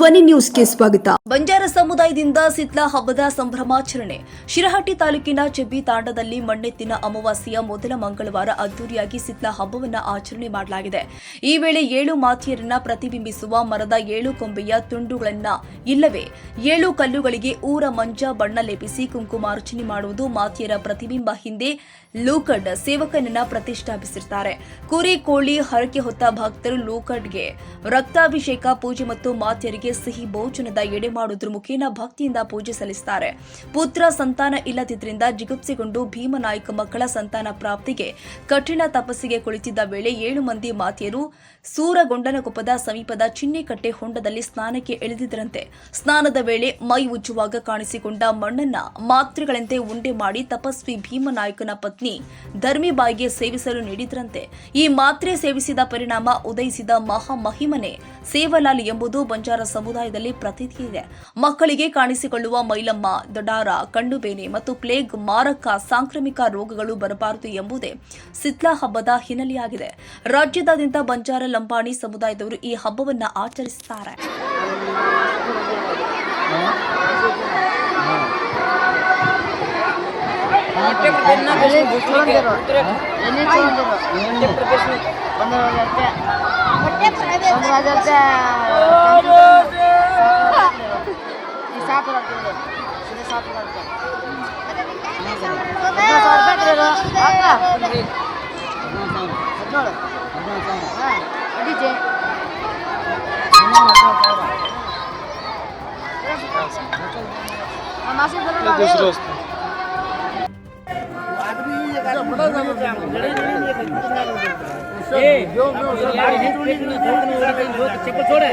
ಧ್ವನಿ ನ್ಯೂಸ್ಗೆ ಸ್ವಾಗತ. ಬಂಜಾರ ಸಮುದಾಯದಿಂದ ಸಿತ್ಲಾ ಹಬ್ಬದ ಸಂಭ್ರಮಾಚರಣೆ. ಶಿರಹಟ್ಟಿ ತಾಲೂಕಿನ ಚೆಬ್ಬಿ ತಾಂಡದಲ್ಲಿ ಮಣ್ಣೆತ್ತಿನ ಅಮಾವಾಸ್ಯೆಯ ಮೊದಲ ಮಂಗಳವಾರ ಅದ್ದೂರಿಯಾಗಿ ಸಿತ್ಲಾ ಹಬ್ಬವನ್ನು ಆಚರಣೆ ಮಾಡಲಾಗಿದೆ. ಈ ವೇಳೆ ಏಳು ಮಾತಿಯರನ್ನ ಪ್ರತಿಬಿಂಬಿಸುವ ಮರದ ಏಳು ಕೊಂಬೆಯ ತುಂಡುಗಳನ್ನ ಇಲ್ಲವೇ ಏಳು ಕಲ್ಲುಗಳಿಗೆ ಊರ ಮಂಜ ಬಣ್ಣ ಲೇಪಿಸಿ ಕುಂಕುಮಾರ್ಚನೆ ಮಾಡುವುದು ಮಾತಿಯರ ಪ್ರತಿಬಿಂಬ ಹಿಂದೆ ಲೂಕಡ್ ಸೇವಕನನ್ನ ಪ್ರತಿಷ್ಠಾಪಿಸಿರ್ತಾರೆ. ಕುರಿ ಕೋಳಿ ಹರಕೆ ಹೊತ್ತ ಭಕ್ತರು ಲೂಕಡ್ಗೆ ರಕ್ತಾಭಿಷೇಕ, ಪೂಜೆ ಮತ್ತು ಮಾತೆಯರಿಗೆ ಸಿಹಿ ಭೋಜನದ ಎಡೆ ಮಾಡುವುದ್ರ ಮುಖೇನ ಭಕ್ತಿಯಿಂದ ಪೂಜೆ ಸಲ್ಲಿಸುತ್ತಾರೆ ಪುತ್ರ ಸಂತಾನ ಇಲ್ಲದಿದ್ದರಿಂದ ಜಿಗುಪ್ಸೆಗೊಂಡು ಭೀಮನಾಯಕ ಮಕ್ಕಳ ಸಂತಾನ ಪ್ರಾಪ್ತಿಗೆ ಕಠಿಣ ತಪಸ್ಸಿಗೆ ಕುಳಿತಿದ್ದ ವೇಳೆ ಏಳು ಮಂದಿ ಮಾತೆಯರು ಸೂರಗೊಂಡನಕೊಪ್ಪದ ಸಮೀಪದ ಚಿನ್ನೆಕಟ್ಟೆ ಹೊಂಡದಲ್ಲಿ ಸ್ನಾನಕ್ಕೆ ಇಳಿದಿದ್ದರಂತೆ. ಸ್ನಾನದ ವೇಳೆ ಮೈ ಉಜ್ಜುವಾಗ ಕಾಣಿಸಿಕೊಂಡ ಮಣ್ಣನ್ನ ಮಾತ್ರೆಗಳಂತೆ ಉಂಡೆ ಮಾಡಿ ತಪಸ್ವಿ ಭೀಮನಾಯಕನ ಪತ್ನಿ ಧರ್ಮಿಬಾಯಿಗೆ ಸೇವಿಸಲು ನೀಡಿದ್ರಂತೆ ಈ ಮಾತ್ರೆ ಸೇವಿಸಿದ ಪರಿಣಾಮ ಉದಯಿಸಿದ ಮಹಾ ಮಹಿಮನೆ ಸೇವಲಾಲ್ ಎಂಬುದು ಬಂಜಾರ ಸಮುದಾಯದಲ್ಲಿ ಪ್ರತೀತಿ ಇದೆ ಮಕ್ಕಳಿಗೆ ಕಾಣಿಸಿಕೊಳ್ಳುವ ಮೈಲಮ್ಮ ದೊಡಾರ ಕಣ್ಣುಬೇನೆ ಮತ್ತು ಪ್ಲೇಗ್ ಮಾರಕ ಸಾಂಕ್ರಾಮಿಕ ರೋಗಗಳು ಬರಬಾರದು ಎಂಬುದೇ ಸಿತ್ಲಾ ಹಬ್ಬದ ಹಿನ್ನೆಲೆಯಾಗಿದೆ ರಾಜ್ಯದಾದ್ಯಂತ ಬಂಜಾರ ಲಂಬಾಣಿ ಸಮುದಾಯದವರು ಈ ಹಬ್ಬವನ್ನು ಆಚರಿಸುತ್ತಾರೆ ಎಣ್ಣೆ दुसरं असतं చెప్పు చూడ.